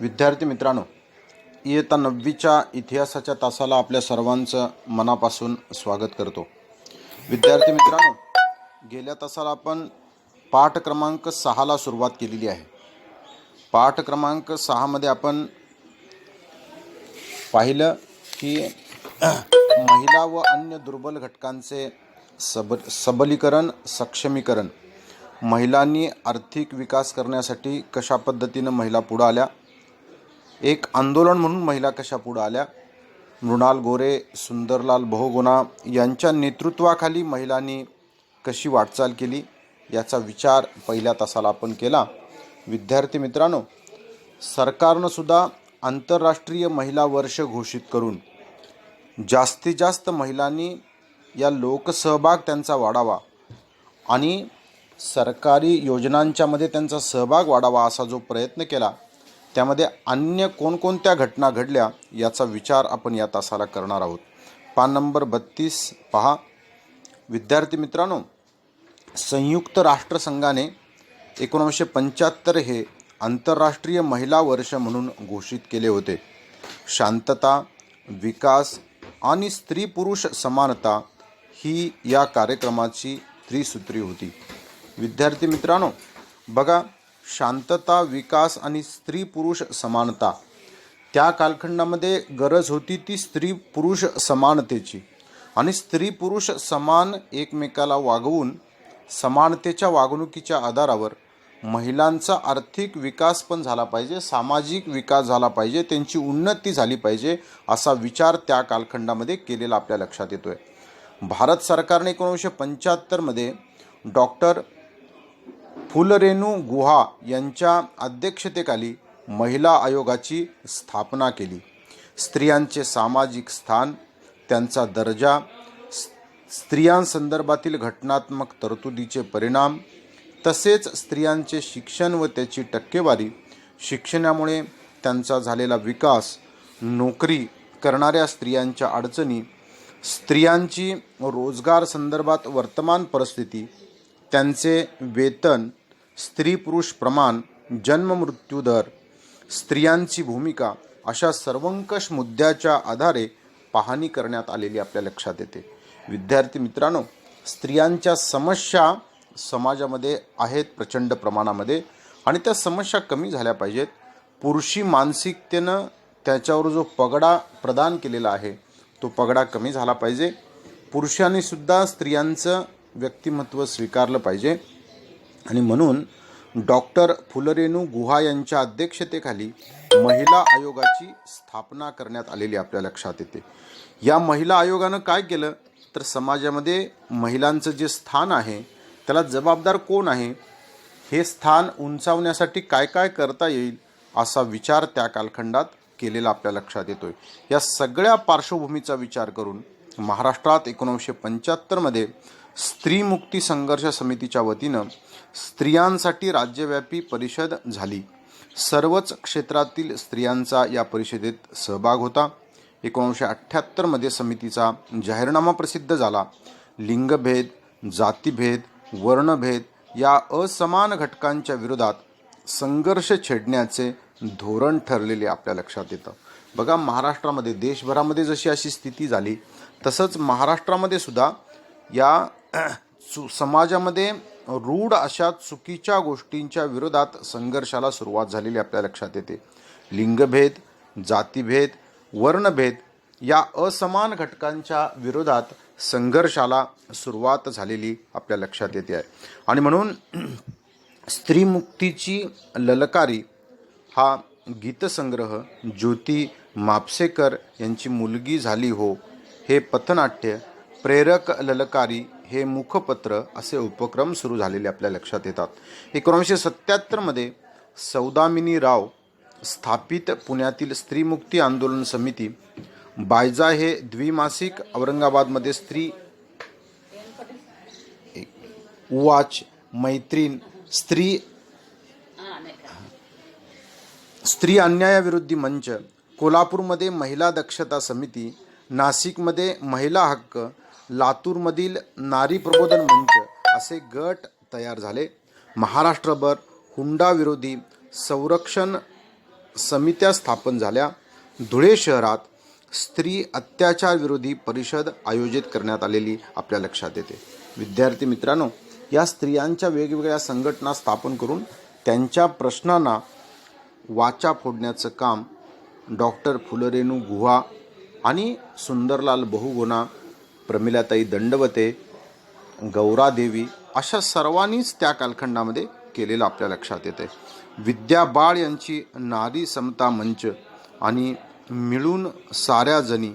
विद्यार्थी मित्रांनो इयत्ता नववीच्या इतिहासाच्या तासाला आपल्या सर्वांचं मनापासून स्वागत करतो. विद्यार्थी मित्रांनो गेल्या तासाला आपण पाठ क्रमांक सहाला सुरुवात केलेली आहे. पाठ क्रमांक सहामध्ये आपण पाहिलं की महिला व अन्य दुर्बल घटकांचे सब सबलीकरण सक्षमीकरण महिलांनी आर्थिक विकास करण्यासाठी कशा पद्धतीनं महिला पुढं आल्या एक आंदोलन म्हणून महिला कशा पुढं आल्या? मृणाल गोरे सुंदरलाल बहुगुणा यांच्या नेतृत्वाखाली महिलांनी कशी वाटचाल केली? याचा विचार पहिल्या तासाला आपण केला. विद्यार्थी मित्रांनो सरकारनं सुद्धा आंतरराष्ट्रीय महिला वर्ष घोषित करून जास्तीत जास्त महिलांनी या लोकसहभाग त्यांचा वाढावा आणि सरकारी योजनांच्यामध्ये त्यांचा सहभाग वाढावा असा जो प्रयत्न केला त्यामध्ये अन्य कोणकोणत्या घटना घडल्या याचा विचार आपण या तासाला करणार आहोत. पान नंबर बत्तीस पहा. विद्यार्थी मित्रांनो संयुक्त राष्ट्रसंघाने एकोणीसशे पंच्याहत्तर हे आंतरराष्ट्रीय महिला वर्ष म्हणून घोषित केले होते. शांतता विकास आणि स्त्री पुरुष समानता ही या कार्यक्रमाची त्रिसूत्री होती. विद्यार्थी मित्रांनो बघा शांतता विकास आणि स्त्री पुरुष समानता. त्या कालखंडामध्ये गरज होती ती स्त्री पुरुष समानतेची. आणि स्त्री पुरुष समान एकमेकाला वागवून समानतेच्या वागणुकीच्या आधारावर महिलांचा आर्थिक विकास पण झाला पाहिजे सामाजिक विकास झाला पाहिजे त्यांची उन्नती झाली पाहिजे असा विचार त्या कालखंडामध्ये केलेला आपल्या लक्षात येतो आहे भारत सरकारने एकोणीसशे पंच्याहत्तरमध्ये डॉक्टर फुलरेणू गुहा यांच्या अध्यक्षतेखाली महिला आयोगाची स्थापना केली. स्त्रियांचे सामाजिक स्थान त्यांचा दर्जा स्त्रियांसंदर्भातील घटनात्मक तरतुदीचे परिणाम तसेच स्त्रियांचे शिक्षण व त्याची टक्केवारी शिक्षणामुळे त्यांचा झालेला विकास नोकरी करणाऱ्या स्त्रियांच्या अडचणी स्त्रियांची रोजगार संदर्भात वर्तमान परिस्थिती त्यांचे वेतन स्त्री पुरुष प्रमाण जन्ममृत्यू दर स्त्रियांची भूमिका अशा सर्वंकष मुद्द्याच्या आधारे पाहणी करण्यात आलेली आपल्या लक्षात येते. विद्यार्थी मित्रांनो स्त्रियांच्या समस्या समाजामध्ये आहेत प्रचंड प्रमाणामध्ये आणि त्या समस्या कमी झाल्या पाहिजेत. पुरुषी मानसिकतेनं त्याच्यावर जो पगडा प्रदान केलेला आहे तो पगडा कमी झाला पाहिजे. पुरुषांनीसुद्धा स्त्रियांचं व्यक्तिमत्व स्वीकारलं पाहिजे. आणि म्हणून डॉक्टर फुलरेणू गुहा यांच्या अध्यक्षतेखाली महिला आयोगाची स्थापना करण्यात आलेली आपल्या लक्षात येते. या महिला आयोगानं काय केलं? तर समाजामध्ये महिलांचं जे स्थान आहे त्याला जबाबदार कोण आहे? हे स्थान उंचावण्यासाठी काय काय करता येईल असा विचार त्या कालखंडात केलेला आपल्या लक्षात येतोय. या सगळ्या पार्श्वभूमीचा विचार करून महाराष्ट्रात एकोणीसशे पंच्याहत्तरमध्ये स्त्री मुक्ती संघर्ष समितीच्या वतीनं स्त्रियांसाठी राज्यव्यापी परिषद झाली. सर्वच क्षेत्रातील स्त्रियांचा या परिषदेत सहभाग होता. एकोणीसशे अठ्ठ्याहत्तरमध्ये समितीचा जाहीरनामा प्रसिद्ध झाला. लिंगभेद जातीभेद वर्णभेद या असमान घटकांच्या विरोधात संघर्ष छेडण्याचे धोरण ठरलेले आपल्या लक्षात येतं. बघा महाराष्ट्रामध्ये देशभरामध्ये जशी अशी स्थिती झाली तसंच महाराष्ट्रामध्ये सुद्धा या सु समाजामध्ये रूढ अशा चुकीच्या गोष्टींच्या विरोधात संघर्षाला सुरुवात झालेली आपल्या लक्षात येते. लिंगभेद जातीभेद वर्णभेद या असमान घटकांच्या विरोधात संघर्षाला सुरुवात झालेली आपल्या लक्षात येते आहे. आणि म्हणून स्त्रीमुक्तीची ललकारी हा गीतसंग्रह ज्योती मापसेकर यांची मुलगी झाली हो हे पथनाट्य प्रेरक ललकारी हे मुखपत्र असे उपक्रम सुरू झालेले आपल्या लक्षात येतात. एकोणीसशे सत्त्याहत्तरमध्ये सौदामिनी राव स्थापित पुण्यातील स्त्रीमुक्ती आंदोलन समिती बायजा हे द्विमासिक औरंगाबादमध्ये स्त्री वाच मैत्रीण स्त्री स्त्री अन्यायाविरुद्धी मंच कोल्हापूरमध्ये महिला दक्षता समिती नाशिकमध्ये महिला हक्क लातूरमधील नारी प्रबोधन मंच असे गट तयार झाले. महाराष्ट्रभर हुंडा विरोधी संरक्षण समित्या स्थापन झाल्या. धुळे शहरात स्त्री अत्याचार विरोधी परिषद आयोजित करण्यात आलेली आपल्या लक्षात येते. विद्यार्थी मित्रांनो या स्त्रियांच्या वेगवेगळ्या संघटना स्थापन करून त्यांच्या प्रश्नांना वाचा फोडण्याचं काम डॉक्टर फुलरेणू गुहा आणि सुंदरलाल बहुगुणा प्रमिलाताई दंडवते गौरादेवी अशा सर्वांनीच त्या कालखंडामध्ये केलेलं आपल्या लक्षात येते. विद्या बाळ यांची नारी समता मंच आणि मिळून साऱ्या जणी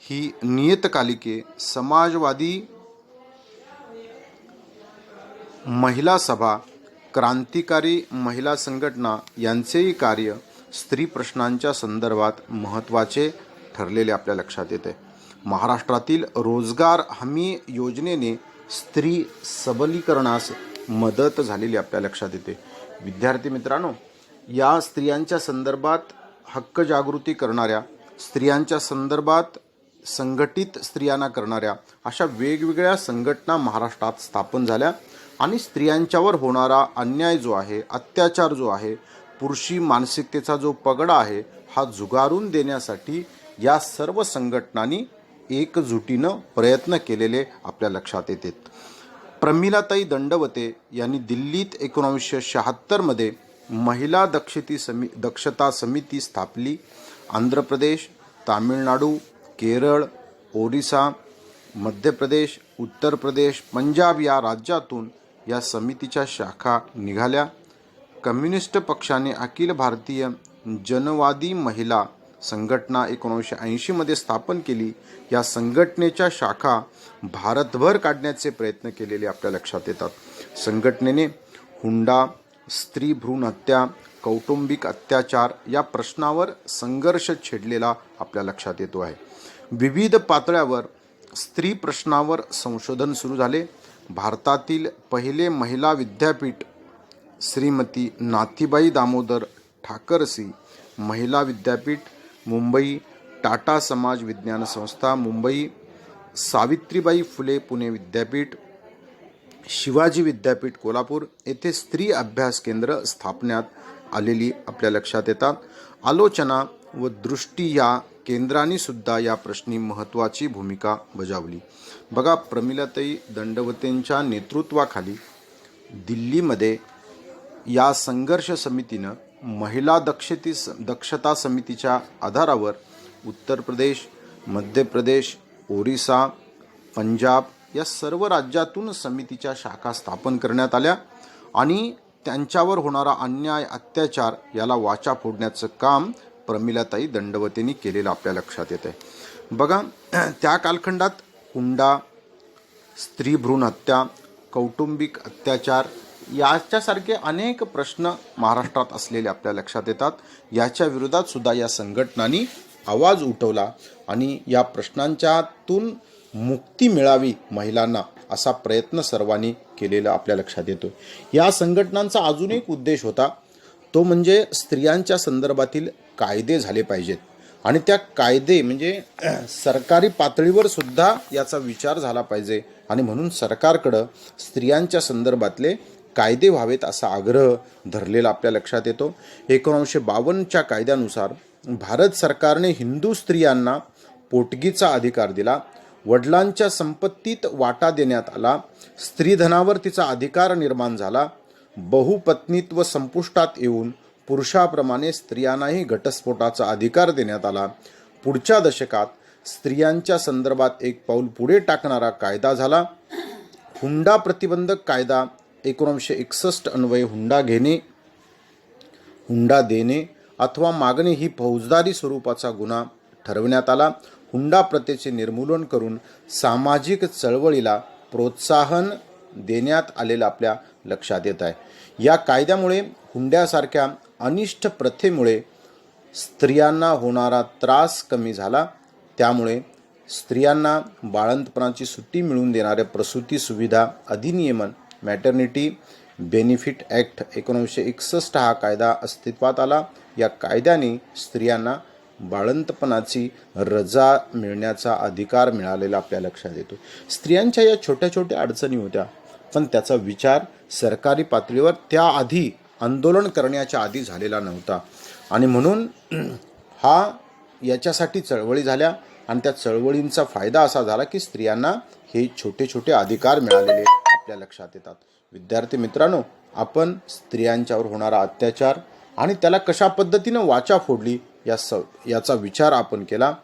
ही नियतकालिके समाजवादी महिला सभा क्रांतिकारी महिला संघटना यांचेही कार्य स्त्री प्रश्नांच्या संदर्भात महत्त्वाचे ठरलेले आपल्या लक्षात येते. महाराष्ट्रातील रोजगार हमी योजनेने स्त्री सबलीकरणास मदत झालेली आपल्या लक्षात येते. विद्यार्थी मित्रांनो या स्त्रियांच्या संदर्भात हक्क जागृती करणाऱ्या स्त्रियांच्या संदर्भात संघटित स्त्रियांना करणाऱ्या अशा वेगवेगळ्या संघटना महाराष्ट्रात स्थापन झाल्या आणि स्त्रियांच्यावर होणारा अन्याय जो आहे अत्याचार जो आहे पुरुषी मानसिकतेचा जो पगडा आहे हा जुगारून देण्यासाठी या सर्व संघटनांनी एकजुटीनं प्रयत्न केलेले आपल्या लक्षात येतात. प्रमिलाताई दंडवते यांनी दिल्लीत एकोणावीसशे शहात्तरमध्ये महिला दक्षती समी दक्षता समिती स्थापली. आंध्र प्रदेश तामिळनाडू केरळ ओरिसा मध्य प्रदेश उत्तर प्रदेश पंजाब या राज्यातून या समितीच्या शाखा निघाल्या. कम्युनिस्ट पक्षाने अखिल भारतीय जनवादी महिला संघटना एकोणीसशे ऐंशीमध्ये स्थापन केली. या संघटनेच्या शाखा भारतभर काढण्याचे प्रयत्न केलेले आपल्या लक्षात येतात. संघटनेने हुंडा स्त्री भ्रूण हत्या कौटुंबिक अत्याचार या प्रश्नावर संघर्ष छेडलेला आपल्या लक्षात येतो आहे. विविध पातळ्यावर स्त्री प्रश्नावर संशोधन सुरू झाले. भारतातील पहिले महिला विद्यापीठ श्रीमती नाथीबाई दामोदर ठाकरसी महिला विद्यापीठ मुंबई टाटा समाज विज्ञान संस्था मुंबई सावित्रीबाई फुले पुणे विद्यापीठ शिवाजी विद्यापीठ कोल्हापूर येथे स्त्री अभ्यास केंद्र स्थापण्यात आलेली आपल्या लक्षात येतात. आलोचना व दृष्टी या केंद्रांनी सुद्धा या प्रश्नी महत्त्वाची भूमिका बजावली. बघा प्रमिलाताई दंडवतेंच्या नेतृत्वाखाली दिल्लीमध्ये या संघर्ष समितीनं महिला दक्षती दक्षता समितीच्या आधारावर उत्तर प्रदेश मध्य प्रदेश ओरिसा पंजाब या सर्व राज्यातून समितीच्या शाखा स्थापन करण्यात आल्या आणि त्यांच्यावर होणारा अन्याय अत्याचार याला वाचा फोडण्याचं काम प्रमिलाताई दंडवतेंनी केलेलं आपल्या लक्षात येत आहे. बघा त्या कालखंडात हुंडा स्त्रीभ्रूण हत्या कौटुंबिक अत्याचार याच्यासारखे अनेक प्रश्न महाराष्ट्रात असलेले आपल्या लक्षात येतात. याच्या विरोधात सुद्धा या संघटनांनी आवाज उठवला आणि या प्रश्नांच्यातून मुक्ती मिळावी महिलांना असा प्रयत्न सर्वांनी केलेला आपल्या लक्षात येतो या संघटनांचा अजून एक उद्देश होता तो म्हणजे स्त्रियांच्या संदर्भातील कायदे झाले पाहिजेत. आणि त्या कायदे म्हणजे सरकारी पातळीवर सुद्धा याचा विचार झाला पाहिजे. आणि म्हणून सरकारकडं स्त्रियांच्या संदर्भातले कायदे व्हावेत असा आग्रह धरलेला आपल्या लक्षात येतो. एकोणीसशे बावन्नच्या कायद्यानुसार भारत सरकारने हिंदू स्त्रियांना पोटगीचा अधिकार दिला. वडिलांच्या संपत्तीत वाटा देण्यात आला. स्त्रीधनावर तिचा अधिकार निर्माण झाला. बहुपत्नीत्व संपुष्टात येऊन पुरुषाप्रमाणे स्त्रियांनाही घटस्फोटाचा अधिकार देण्यात आला. पुढच्या दशकात स्त्रियांच्या संदर्भात एक पाऊल पुढे टाकणारा कायदा झाला. हुंडा प्रतिबंधक कायदा एकोणीसशे एकसष्ट अन्वये हुंडा घेणे हुंडा देणे अथवा मागणे ही फौजदारी स्वरूपाचा गुन्हा ठरवण्यात आला. हुंडा प्रथेचे निर्मूलन करून सामाजिक चळवळीला प्रोत्साहन देण्यात आलेलं आपल्या लक्षात येत आहे. या कायद्यामुळे हुंड्यासारख्या अनिष्ट प्रथेमुळे स्त्रियांना होणारा त्रास कमी झाला. त्यामुळे स्त्रियांना बाळंतपणाची सुट्टी मिळवून देणाऱ्या प्रसूती सुविधा अधिनियमन मॅटर्निटी बेनिफिट ॲक्ट एकोणीसशे एकसष्ट हा कायदा अस्तित्वात आला. या कायद्याने स्त्रियांना बाळंतपणाची रजा मिळण्याचा अधिकार मिळालेला आपल्या लक्षात येतो. स्त्रियांच्या या छोट्या छोट्या अडचणी होत्या पण त्याचा विचार सरकारी पातळीवर त्याआधी आंदोलन करण्याच्या आधी झालेला नव्हता. आणि म्हणून हा याच्यासाठी चळवळी झाल्या आणि त्या चळवळींचा फायदा असा झाला की स्त्रियांना हे छोटे छोटे अधिकार मिळालेले. आपल्या लक्षात येतात. विद्यार्थी मित्रांनो आपण स्त्रियांच्यावर होणारा अत्याचार आणि त्याला कशा पद्धतीनं वाचा फोडली या स याचा विचार आपण केला.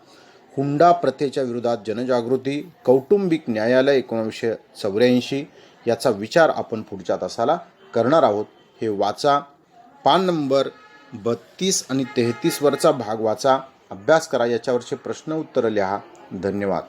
हुंडा प्रथेच्या विरोधात जनजागृती कौटुंबिक न्यायालय एकोणीसशे चौऱ्याऐंशी याचा विचार आपण पुढच्या तासाला करणार आहोत. हे वाचा. पान नंबर बत्तीस आणि तेहतीसवरचा भाग वाचा. अभ्यास करा याच्यावरचे प्रश्न उत्तरं लिहा. धन्यवाद.